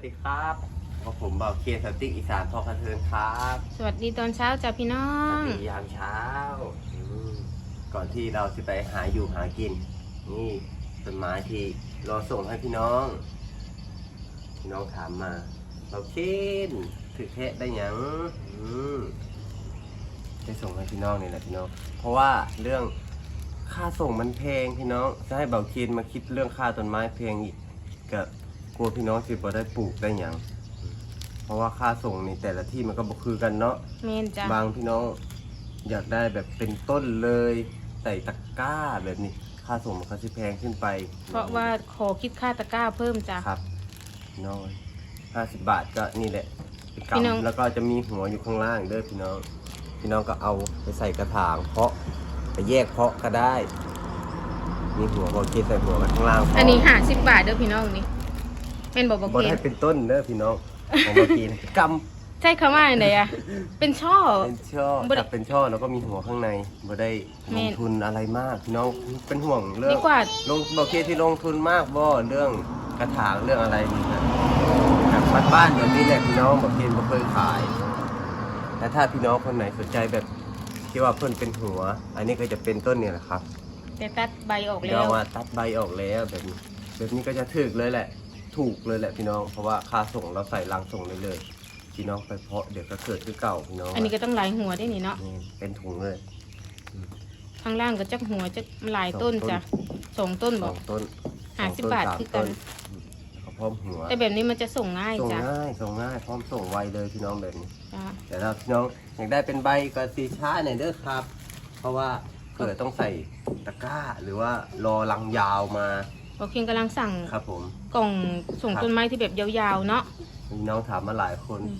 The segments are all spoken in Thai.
สวัสดีครับพบผมเบาเคียนสติกอีสานพอกระเทินครับ สวัสดีตอนเช้าจ้ะพี่น้อสวัง สดียามเช้าอืมก่อนที่เราจะไปหาอยู่หากิน นี่ต้นไม้ที่รอส่งให้พี่น้องพี่น้องถามมาเบาเคียนถือแค่ได้หยังอืมได้ส่งให้พี่น้องนี่แหละพี่น้อง เพราะว่าเรื่องค่าส่งมันแพงพี่น้องจะให้เบาเคียนมาคิดเรื่องค่าต้นไม้แพงอีกก็ก ลัวพี่น้องสิบ่ได้ปลูกได้หยังเพราะว่าค่าส่งนี่แต่ละที่มันก็บ่คือกันเนาะเมนจ้ะบางพี่น้องอยากได้แบบเป็นต้นเลยใส่ตะกร้าแบบนี้ ค่าส่งมันก็จะแพงขึ้นไปเพราะว่าขอคิดค่าตะกร้าเพิ่มจ้ะ ครับพี่น้องห้าสิบบาทก็นี่แหละเป็นพี่น้องกำแล้วก็จะมีหัวอยู่ข้างล่างเด้อพี่น้อง พี่น้องก็เอาไปใส่กระถางเพาะไปแยกเพาะก็ได้ มีหัวบอเคใส่หัวไว้ข้างล่างเพาะอันนี้ห้าสิบบาทเด้อพี่น้องนี่ เป็นบอกบอกบ่เคนได้เป็นต้นเด้อพี่น้องของบอเคกำใช่คำว่าอะไรอะเป็นช่อเป็นช่อบ่ได้จับเป็นช่อแล้วก็มีหัวข้างในบ่ได้ลแม่งน ทุนอะไรมากพี่น้องเป็นห่วงเรื่อดีงกว่าลงบอกเคที่ลงทุนมากบ่เรื่องกระถางเรื่องอะไรนี่นะแบบบ้านๆแบบนี้แหละพี่น้องบอกเคบ่เคยขายแต่ถ้าพี่น้องคนไหนสนใจแบบที่ว่าเพิ่นเป็นหัว อันนี้ก็จะเป็นต้นเนี่ยแหละครับ แต่ตัดใบออกเดี๋ยแล้ววว่าตัดใบออกแล้วแบบนี้แบบนี้ก็จะถูกเลยแหละ ถูกเลยแหละพี่น้อง เพราะว่าค่าส่งเราใส่ลังส่งได้เลย พี่น้องไปเพาะเดี๋ยวก็เกิดคือเก่าพี่น้องอันนี้ก็ต้องหลายหัวได้นี่เนาะนี่เป็นถุงเลยข้างล่างก็จักหัวจักหลายต้นจ้ะสองต้นสบออกงต้นห้าสิบบาทสงคือต้กันสามต้อืมแล้วก็พร้อมหัวแต่แบบนี้มันจะส่งง่ายส่งจ้ะง่ายส่งง่ายพร้อมส่งไวเลยพี่น้องแบบนี้ จ้ะ แต่ถ้าพี่น้องอยากได้เป็นใบก็สีช้าหน่อยเด้อครับ เพราะว่าเกิดต้องใส่ตะกร้า หรือว่ารอลังยาวมา บอกเคนกำลังสั่งครับผม กล่องส่งต้นไม้ที่แบบยาวๆเนาะพี่น้องถามมาหลายคน อืม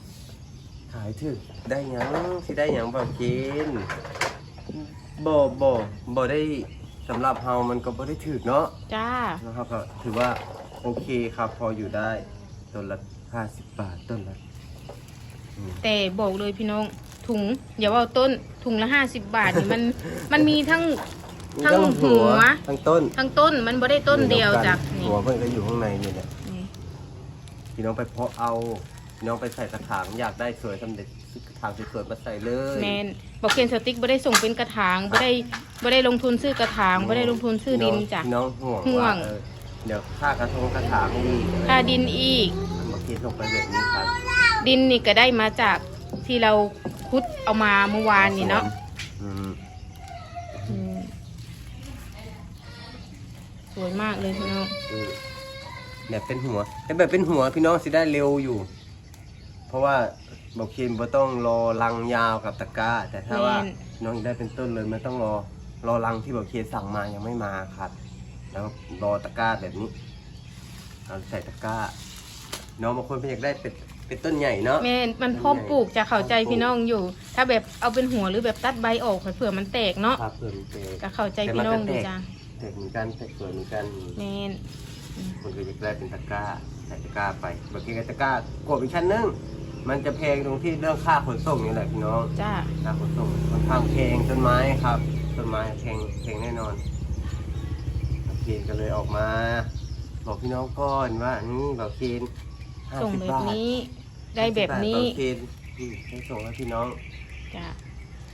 ขายถึกได้หยังสิได้หยังบ่กินบ่บ่บ่ได้สำหรับเฮามันก็บ่ได้ถึกเนาะจ้า นะครับก็ถือว่าโอเคครับ พออยู่ได้ต้นละ50บาทต้นละอืมแต่บอกเลยพี่น้องถุงอย่าว่าต้นถุงละห้าสิบบาทนี่มัน มันมีทั้ง ทั้งหัว ทั้งต้นทั้งต้นมันบ่ได้ต้นเดียวจ้ะนี่หัวเพิ่นก็อยู่ข้างในนี่แหละนี่พี่น้องไปเพาะเอาพี่น้องไปใส่กระถางอยากได้สวยสำเร็จซื้อกระถางสวยๆมาใส่เลยแมนบอกเคนสติ๊กบ่ได้ส่งเป็นกระถางบ่ได้บ่ได้ลงทุนซื้อกระถางบ่ได้ลงทุนซื้อดินจ้ะพี่น้องห่วงห่วงาเออเดี๋ยวค่ากระทงกระถางนี่ค่าดินอีกมาคิดลงไปแบบนี้ครับดินนี่ก็ได้มาจากที่เราคุดเอามาเมื่อวานนี่เนาะ สวยมากเลยพี่น้องอืมแบบเป็นหัวแต่แบบเป็นหัวพี่น้องสิได้เร็วอยู่ เพราะว่าบอกคิมบ่ต้องรอลังยาวกับตะกร้า แต่ถ้าว่าแม่นน้องอยากได้เป็นต้นเลยไม่ต้องรอรอลังที่บอกเคสั่งมายังไม่มาครับ แล้วรอตะกร้าแบบนี้เอาใส่ตะกร้า น้องบางคนเพิ่นอยากได้เป็นเป็นต้นใหญ่เนาะ แม่นมันพร้อมปลูกจะเข้าใจพี่น้องอยู่ ถ้าแบบเอาเป็นหัวหรือแบบตัดใบออกเผื่อมันแตกเนาะครับเพิ่มเตะก็เข้าใจพี่น้องดีจ้ะ แตกเหมือนกันแตกสวยเหมือนกันแม่นคนก็อยากได้เป็นตะกร้าใส่ตะกร้าไปบางทีก็ตะกร้ากดอีกชั้นนึงมันจะแพงตรงที่เรื่องค่าขนส่งนี่แหละพี่น้องจ้าค่าขนส่งค่อนข้างแพงต้นไม้ครับต้นไม้แพงแพงแน่นอนบางทีก็เลยออกมา บอกพี่น้องก่อนว่านี่บอกเคนห้าส่งสิบแบบบาทนี้ ได้แบบนี้50บาทบอกเคนอืมให้ส่งให้พี่น้องจ้า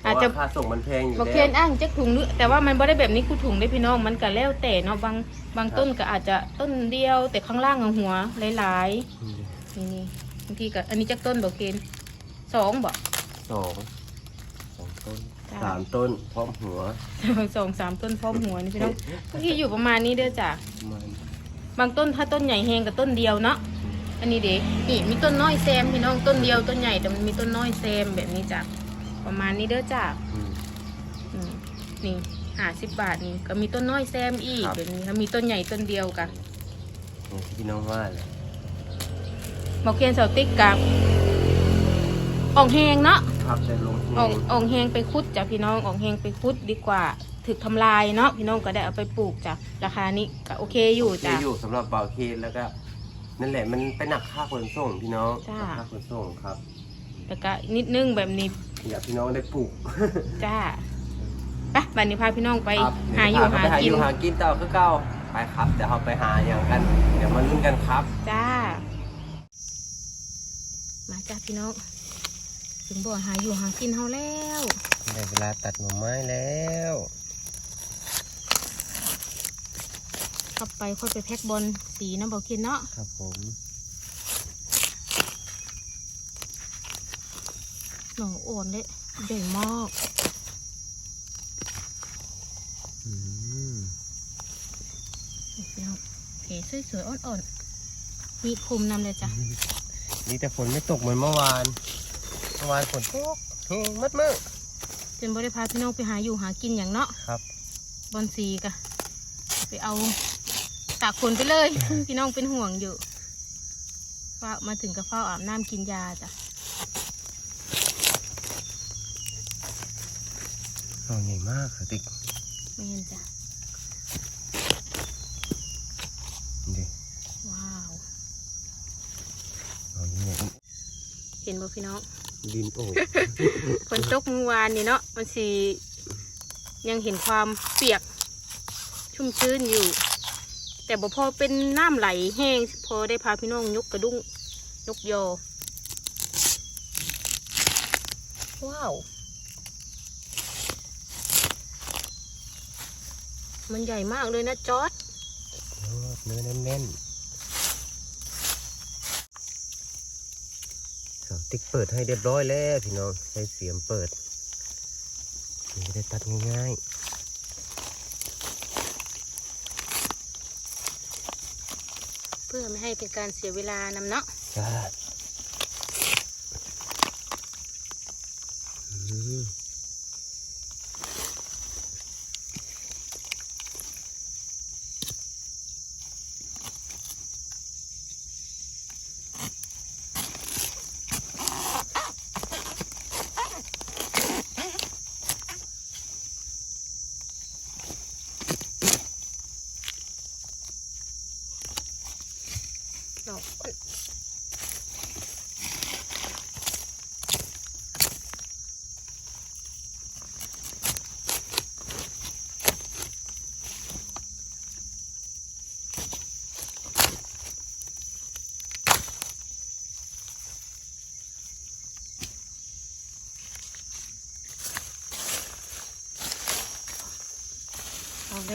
เพอาจราะจะว่าค่าส่งมันแพงอยู่บอกแล้เคนวอ้างจักถุงนึแต่ว่ามันบ่ได้แบบนี้กูถุงได้พี่น้องมันก็แล้วแต่เนาะบางบางต้นก็อาจจะต้นเดียว แต่ข้างล่างอะหัวหลายๆนี่นี่บางทีก็อันนี้จักต้นบอกเคนสองบอก สองสองต้นจ้ะ สามต้นพร้อมหัวสองสามต้นพร้อมหัวนี่พี่น้องบางทีอยู่ประมาณนี้เด้อจ้ะประมาณบางต้นถ้าต้นใหญ่แหงกับต้นเดียวเนาะอันนี้เด็กนี่มีต้นน้อยแซมพี่น้องต้นเดียวต้นใหญ่แต่มันมีต้นน้อยแซมแบบนี้จ้ะ ประมาณนี้เด้อจ้ะอืม อืมนี่หาสิบบาทนี่ก็มีต้นน้อยแซมอีกครับแบบนี้ถ้ามีต้นใหญ่ต้นเดียวกันอย่างที่พี่น้องว่าเลยบอกเคียนเสาติ๊กกับออกแหงเนาะครับแต่ลงทุนออกออกแหงไปคุดจ้ะพี่น้องออกแหงไปคุดดีกว่าถึกทำลายเนาะพี่น้องก็ได้เอาไปปลูกจ้ะราคานี้ก็โอเคอยู่โอเคจ้ะอยู่สำหรับเบาเคนแล้วก็ นั่นแหละมันเป็นหนักค่าขนส่งพี่น้องจ้าค่าขนส่งครับ แล้วก็นิดนึงแบบนี้ อยากพี่น้องได้ปลูกจ้าไปบันนี้พาพี่น้องไปครับหาอยู่เดี๋วหาไปหาอกินยู่หากินต่อคือเก่าไปครับ เดี๋ยวเราไปหาอย่างกัน เดี๋ยวมาลุ้นกันครับ จ้า มาจ้าพี่น้อง ถึงบ่อหาอยู่หากินเฮาแล้วได้เวลาตัดหน่อไม้แล้วกลับไปค่อยไปแพ็กบอลสีน้ำบ่กินเนาะครับผม หน่ออ่อนเลยใหญ่มากอืมพี่น้องเผสวยๆอ่อนๆ มีคุมนำเลยจ้ะ นี่แต่ฝนไม่ตกเหมือนเมื่อวาน เมื่อวานฝนตกแห้งมัดมือจนบ่ได้พาพี่น้องไปหาอยู่หากินอย่างเนาะ ครับ บอลสีกะ ไปเอาตากฝนไปเลย พี่น้องเป็นห่วงอยู่ว่ามาถึงกับเฝ้าอาบน้ำกินยาจ้ะ หน่อใหญ่มากค่ะติ๊กไม่เห็นจ้ะนี่ดิว้าวหน่อใหญ่เห็นบ่พี่น้องดินโอบฝนตกเมื่อวานนี่เนาะมันสียังเห็นความเปียกชุ่มชื้นอยู่ แต่บ่พอเป็นน้ำไหลแห้งพอได้พาพี่น้องยกกระดุ้งยกยอว้าว มันใหญ่มากเลยนะจอร์ดเนื้อแน่นๆสาวติ๊กเปิดให้เรียบร้อยแล้ว พี่น้องใช้เสียมเปิดมันจะได้ตัดง่ายเพื่อไม่ให้เป็นการเสียเวลานำเนาะ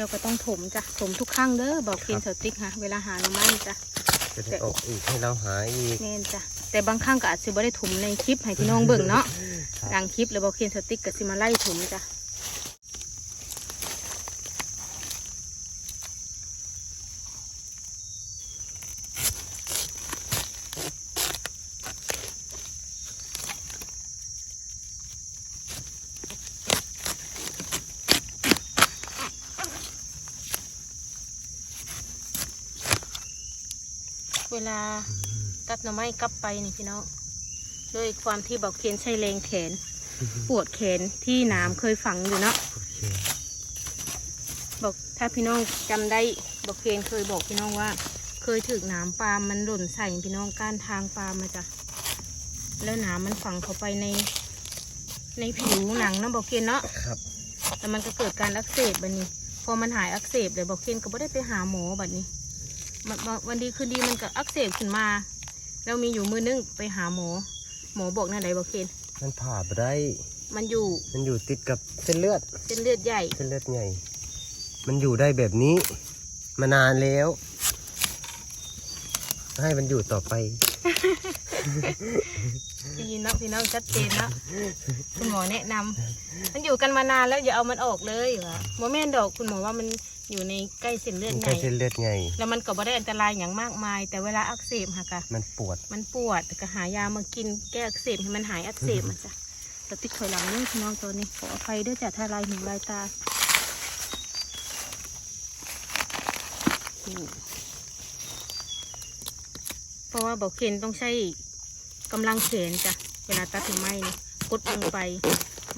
เอาแล้วก็ต้องถมจ้ะถมทุกครั้งเด้อบอกเพียนเสาติ๊กค่ะเวลาหาหน่อไม้จ้ะจะได้ออกอีกให้เราหาอีกแม่นจ้ะแต่บางครั้งก็อาจจะไม่ได้ถมในคลิปให้พี่น้องเบิ่งเนาะครับดังคลิปแล้วบอกเคียนสติ๊กก็สิมาไล่ถมจ้ะเวลาตัด หน่อไม้กลับไปนี่พี่น้องด้วยความที่บอกเคียนใช้แรงแขน ปวดแขนที่น้ำเคยฝังอยู่เนาะโอเคบอกถ้าพี่น้องจำได้บอกเคนเคยบอกพี่น้องว่า เคยถึกน้ำปาล์มมันหล่นใส่พี่น้องก้านทางปาล์มมาจ้ะแล้วน้ำมันฝังเข้าไปใน ในผิวหนังนะบอกเคนเนาะครับแต่มันก็เกิดการอักเสบบัดนี้ พอมันหายอักเสบเลยบอกเคนก็ไม่ได้ไปหาหมอบัดนี้มันมันวันดีคืนดีมันก็อักเสบขึ้นมา แล้วมีอยู่มือนึงไปหาหมอ หมอบอกนั่นไหนบอกเคนมันผ่าไปได้ มันอยู่มันอยู่ติดกับเส้นเลือด เส้นเลือดใหญ่ เส้นเลือดใหญ่ มันอยู่ได้แบบนี้ มานานแล้ว ให้มันอยู่ต่อไปได้ยินเนาะพี่น้องชัดเจนเนาะคุณหมอแนะนำมันอยู่กันมานานแล้วอย่าเอามันออกเลยว่ะโมแม่นดอกคุณหมอว่ามัน อยู่ในใกล้เส้นเลือดมันใหใกล้ญ่เส้นเลือดใหญ่แล้วมันก็บ่ได้อันตรายอย่างมากมาย แต่เวลาอักเสบค่ะกะมันปวด มันปวดก็หายามากินแก้อักเสบให้มันหายอักเสบมันจ้ะแต่ติดถอยหลังเนี่ยพี่น้องตัวนี้ขออภัยด้วยจ้ะถ้าลายหูลายตานี่เพราะว่าบอกเคนต้องใช้กำลังแขนจ้ะเวลาตัดถึงไม้นี่กดลงไป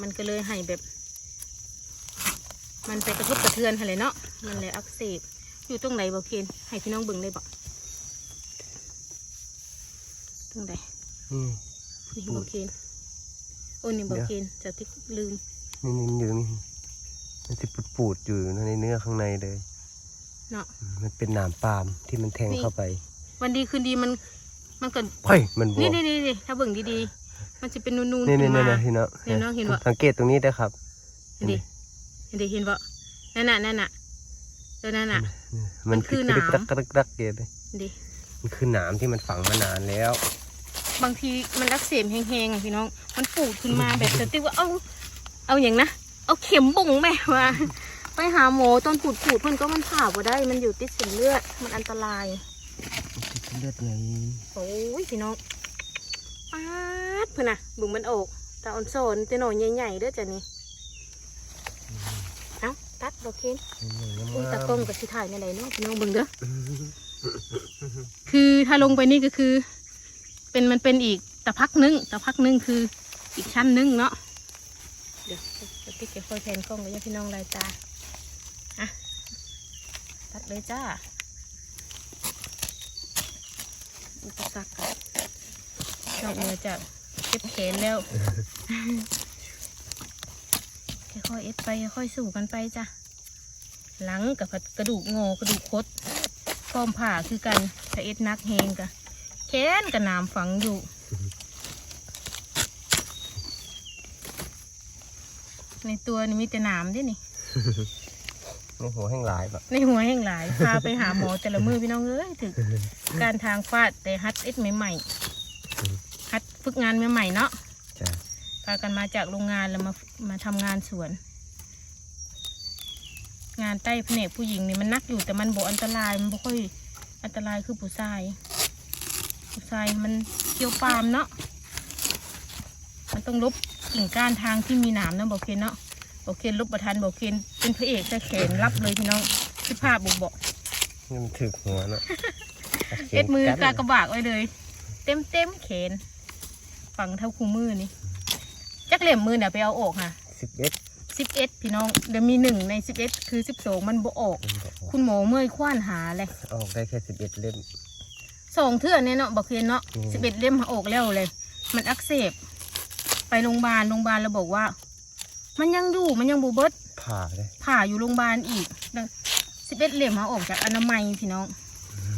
มันก็เลยให้แบบ มันไปกระทบกระเทือนอะไรเนาะมันเลยอักเสบอยู่ตรงไหนบอกเคนให้พี่น้องเบิ่งได้บอกตรงไหนนี่นี่อืมบอกเคนโอ้นี่บอกเคนจะที่ลืมนี่นี่อยู่นี่มันจะปูดๆอยู่ในเนื้อข้างในเลยเนาะมันเป็นหนามปาล์มที่มันแทงนี่เข้าไป วันดีคืนดีมันมันก็เฮ้ยมันบวนี่มนี่นี่นี่ถ้าเบิ่งดีๆมันจะเป็นนูนๆนี่ขึ้นี่นนี่มานี่พี่น้องเนี่ยน้องเห็นปะสังเกตตรงนี้ด้วยครับเห็นดิ เห็นดิเห็นบ่นั่นน่ะนั่นน่ะตัวนั่นน่ะ มันมันคือหนาม กระดักกระดักกระดักเดียวเลยเห็นดิมันคือหนามที่มันฝังมานานแล้ว บางทีมันอักเสบแห้งๆอะพี่น้อง มันปูดขึ้นมาแบบสติว่าเอาเอาอย่างนะ เอาเข็มบุ๋งแม่มาไปหาหมอตอนปูดปูดๆมันก็มันผ่าบ่ได้ มันอยู่ติดเส้นเลือด มันอันตรายเลือดไงโอ้ยพี่น้องปาดเพื่อนน่ะบุ๋งมันออกตาอ่อนโซนแต่หน่อยใหญ่ๆเด้อจ้ะนี่ เอ้าตัดดอกเคนอุ้ยตากล้องกับสิถ่ายในไหนเนาะพี่น้องเบิ่งเด้อคือถ้าลงไปนี่ก็คือ เป็นมันเป็นอีกตะพักนึงตะพักนึงคืออีกชั้นนึงเนาะเดี๋ยวเดี๋ยวพี่จะค่อยแพนกล้องไว้ให้พี่น้องลายตาอะตัดเลยจ้าอุปสรรคนอกเหนือจากเจ็บแขนแล้วค่อยๆเอ็ดไปค่อยๆสู่กันไปจ้ะ หลังกับกระดูกงอกระดูกคดพร้อมผ่าคือกันถ้าเอ็ดนักเฮงกะแขนกับน้ำฝังอยู่ในตัวนี่มีแต่หนามด้วยนี่นี่หัวแห้งหลายแบบในหัวแห่งหลาย พาไปหาหมอแต่ละมือพี่น้องเอ้ยถึกการทางฟาดแต่ฮัดเอ็ดใหม่ๆฮัดฝึกงานใหม่ๆเนาะจ้ะพากันมาจากโรงงานแล้วมามาทำงานสวน งานใต้แผนกผู้หญิงนี่มันนักอยู่แต่มันบ่อันตรายมันบ่ค่อยอันตรายคือผู้ชาย ผู้ชายมันเกี่ยวปาล์มเนาะมันต้องลบกิ่งก้านทางที่มีหนามเนาะบอกเคนเนาะบอกเคนลบประทันบอกเคนเป็นพระเอกแต่แขนรับเลยพี่น้องที่ภาพบุกบอกนี่มันถึกหัวเนาะเอ็ดมือกากระบากไว้เลย เต็มเต็มๆแขนฝังเท่าคู่มือนี่จักเหลี่ยมมือเนี่ยไปเอาออกค่ะสิบเอ็ด สิบเอ็ดพี่น้องเดี๋ยวมีหนึ่งในสิบเอ็ดคือสิบสองมันบ่ออก คุณหมอเมื่อยคว้านหาเลยออกได้แค่สิบเอ็ดเล่มสองเทื่อเนี่ยเนาะบอกเคนเนาะอืมสิบเอ็ดเล่มออกแล้วเลย มันอักเสบ ไปโรงพยาบาลโรงพยาบาลเราบอกว่า มันยังอยู่มันยังบูเบิดผ่าเลยผ่าอยู่โรงพยาบาลอีกสิบเอ็ดเล่มมาออกจากอนามัยพี่น้อง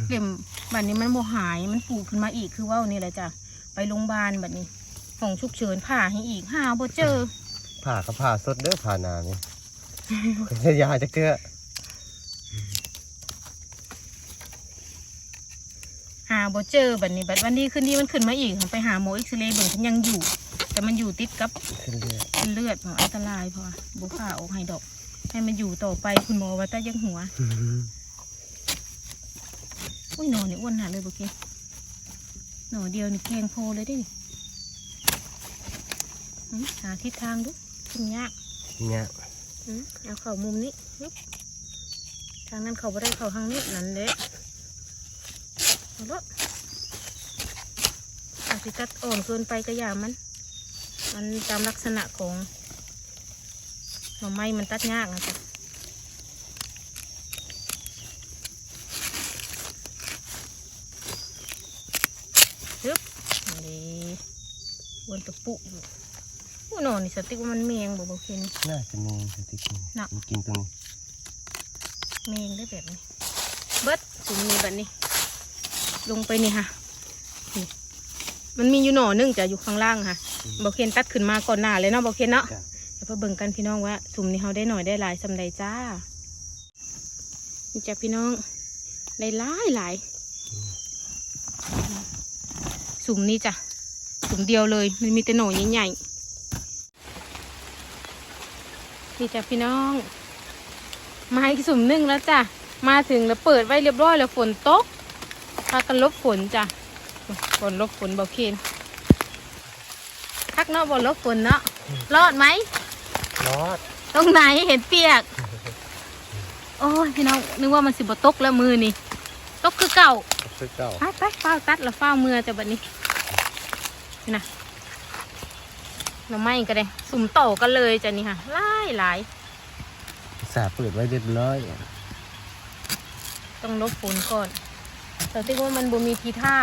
เล่มบัดนี้มันบ่หายมันปูขึ้นมาอีกคือเว่านี่แหละจ้ะไปโรงพยาบาลบัดนี้ห้องฉุกเฉินผ่าให้อีกหาบ่เจอ ผ่าก็ผ่าสดเด้อผ่าหนานี่ยาจะเกลือหาโบเจอบัดนี้บัดวันนี้คืนนี้มันขึ้นมาอีกไปหาหมอเอ็กซเรย์เบิ่งมันยังอยู่ แต่มันอยู่ติดกับเลือดเส้นเลือดเพราะอันตรายพราะว่าบุผ่าออกให้ดอก ให้มันอยู่ต่อไปคุณหมอว่าแต่ยังหัวอุ้ยหนอนี่อ้วนหนาเลยโอเคหนอเดียวนี่แกงโพเลยได้หาทิศทางดู ขึ้นยากเนี่ยหืมเอาเข่ามุมนี้ฮึบทางนั้นเขาไม่ได้เข่าทางนี้นั่นเละเอาละอาจจะตัดอ่อนเกินไปก็อย่ามัน มันตามลักษณะของหน่อไม้มันตัดยากนะจ๊ะฮึบนี่วนตะปุอยู่ อู้หนอนี่สติกว่ามันเมียงบอกบอกเคนน่าจะมีสติ๊กนี่น่ะมันกินตรงนี้เมงได้แบบนี้ เบิดถุงนี้แบบนี้ ลงไปนี่ค่ะนี่มันมีอยู่หน่อหนึงจะอยู่ข้างล่างค่ะบอกเคนตัดขึ้นมาก่อนหน้าเลยเนาะบอกเคนเนาะจ้ะเดี๋ยวพอเบิ่งกันพี่น้องว่าถุงนี้เขาได้หน่อยได้หลายสำใดจ้านี่จ้ะพี่น้องได้หลายหลายสุ่มนี้จ้ะสุ่มเดียวเลย มันมีแต่หน่อใหญ่ๆ นี่จ้ะพี่น้อง มาอีกสุ่มหนึ่งแล้วจ้ะ มาถึงแล้วเปิดไว้เรียบร้อยแล้วฝนตกพากันลบฝนจ้ะฝนลบฝนเบาเคนทักเนาะบนลบฝนเนาะรอดไหมรอดตรงไหนเห็นเปียก โอ้ยพี่น้องนึกว่ามันสิบตกแล้วมือนี่ตกคือเก่าซื้อเก่าไปไปเฝ้าตัดแล้วเฝ้ามือแต่บัดนี้นี่นะ เราไม่กันเลยสุ่มโตกันเลยจ้ะนี่ค่ะหลายหลายสาเปิดไว้เรียบร้อย ต้องลบฝนก่อนเสติว่ามันบ่มีทีท่า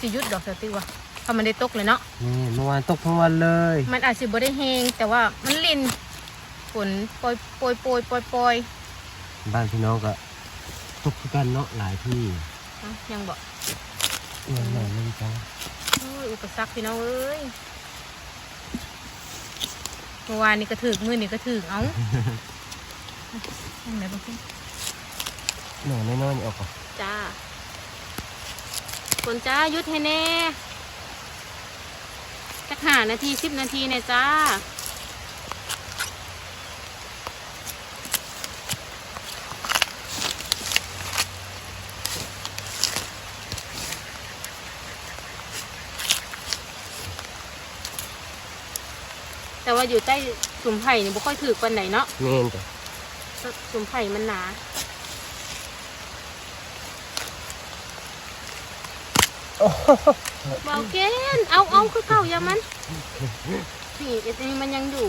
สิหยุดดอกเสติว่าเพราะมันได้ตกเลยเนาะนี่เมื่อวานตกทั้งวันเลย มันอาจจะบ่ได้แหงแต่ว่ามันลินฝนโปรยโปรยโปรยโปรยโปรยบ้านพี่น้องก็ตกคือกันเนาะหลายที่เอ้ายังบอกหน่อยหน่อยนึงจ้าโอ้ยอุปสรรคพี่น้องเอ้ย เมื่อวานนี่ก็ถึกมือนี่ก็ถึกเอ้าอันไหนบ้างพี่หน่อยน้อยๆนี่ออกก่อนจ้าคนจ้าหยุดให้แน่จักหานาทีสิบนาทีเนี่ยจ้า แต่ว่าอยู่ใต้สุมไผ่นี่บ่ค่อยถือปันไหนเนาะเน่นจ้ะสุมไผ่มันหนาโอ้โหเบาเกนเอาเอาคือเก่าอย่ามันนี่ไอ้ตัวนี้มันยังอยู่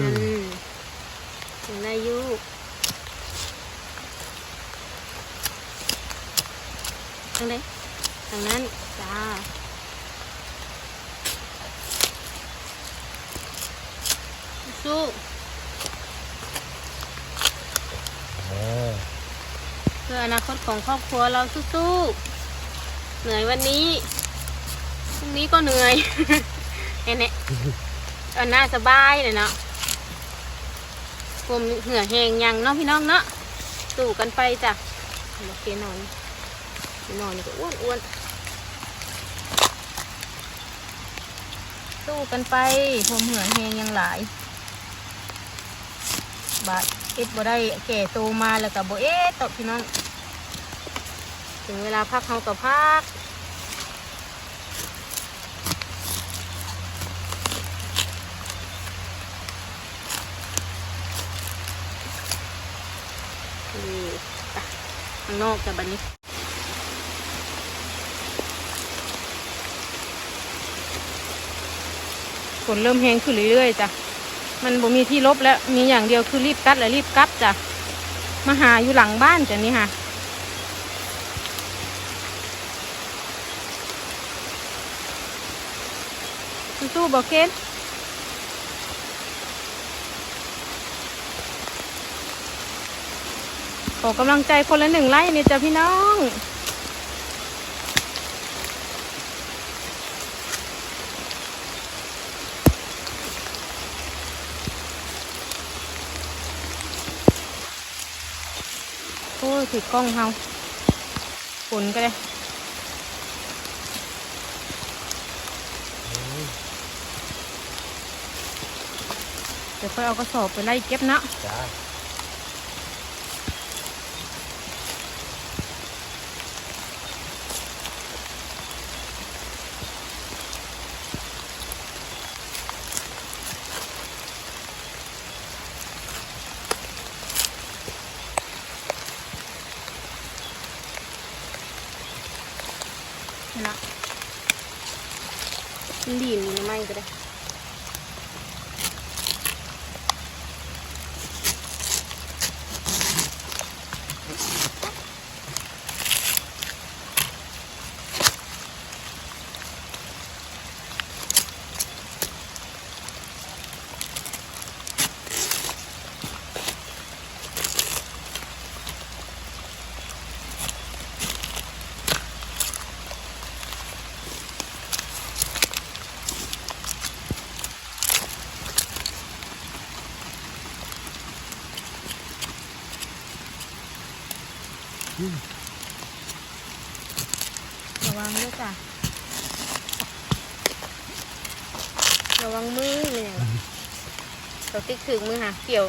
นั่นยังได้อยู่ทางไหนทางนั้นจ้า สู้เออเพื่ออนาคตของครอบครัวเราสู้ๆเหนื่อยวันนี้พรุ่งนี้ก็เหนื่อยแค่นี้ก็น่าสบายเลยเนาะผมเหื่อแหงยังเนาะพี่น้องเนาะสู้กันไปจ้ะโอเคนอนนอนนี่ก็อ้วนอ้วนสู้กันไปผมเหื่อแหงยังหลาย บาดเอ็ดบ่ได้แก่โตมาแล้วก็บ่เอ็ดตบพี่น้อง ถึงเวลาพักเขาก็พักข้างนอกจะบันนี้ฝนเริ่มแห้งขึ้นเรื่อยๆจ้ะ มันบ่มีที่ลบแล้วมีอย่างเดียวคือรีบตัดและรีบกลับจ้ะมาหาอยู่หลังบ้านจ้ะนี่ค่ะสู้ๆบอกเกนขอกำลังใจคนละหนึ่งไลค์เนี่ยจ้ะพี่น้อง อ้ยถือกล้องเฮาฝนก็ได้เดี๋ยวค่อยเอากระสอบไปไล่เก็บนะจ้า นะมันดีนนี่นะไม่ก็ได้ ระวังด้วยจ้ะระวังมือเลยเราติ๊กถึงมือค่ะ เกี่ยว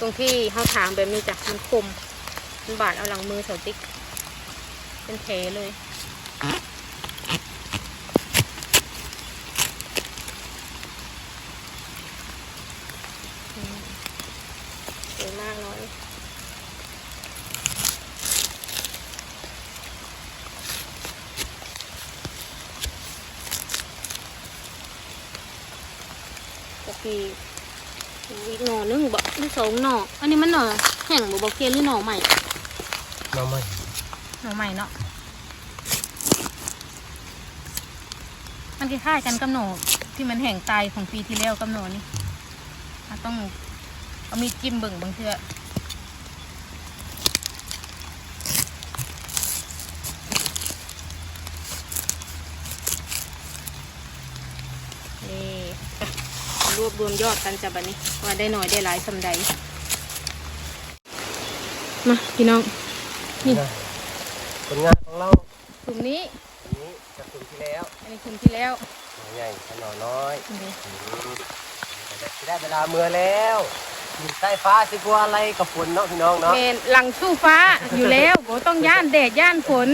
ตรงที่เขาถางแบบนี้จ้ะมันคม มันบาดเอาหลังมือเสาติ๊ก เป็นแผลเลย อืมสวยมากเลย ตะกี้อีกหน่อนึงบ่หรือสองหน่ออันนี้มันหน่อแห้งบ่บ่เคียนหรือหน่อใหม่มาใหม่หน่อใหม่เนาะมันคล้ายๆกันกับหน่อที่มันแห้งตายของปีที่แล้วกับหน่อนี่เราต้องเอามีดจิ้มเบิ่งบางเทื่อ ว บรวมยอดกันจ้ะบัดนี้ ว่าได้หน่อยได้หลายสำใดมาพี่น้องนี่ผลงานของเรากลุ่มนี้อันนี้จากกลุ่มที่แล้วอันนี้กลุ่มที่แล้วหน่อใหญ่ขนาดน้อยนี่อืมได้เวลาเมื่อแล้วอยู่ใต้ฟ้าสิกลัวอะไรกับฝนเนาะพี่น้องเนาะเมนหลังสู้ฟ้าอยู่แล้วบ่ต้องย่านแดดย่านฝน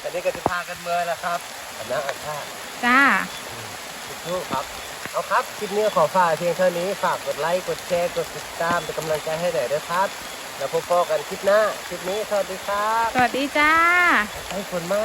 แต่นี้ก็จะพากันเมื่อแล้วครับคณะอาชาติจ้าทุกครับ เอาครับคลิปนี้ขอฝากเพียงเท่านี้ฝากกดไลค์กดแชร์กดติดตามเป็นกำลังใจให้หน่อยด้วยครับแล้วพบกันคลิปหน้าคลิปนี้สวัสดีครับสวัสดีจ้าให้ฝนมา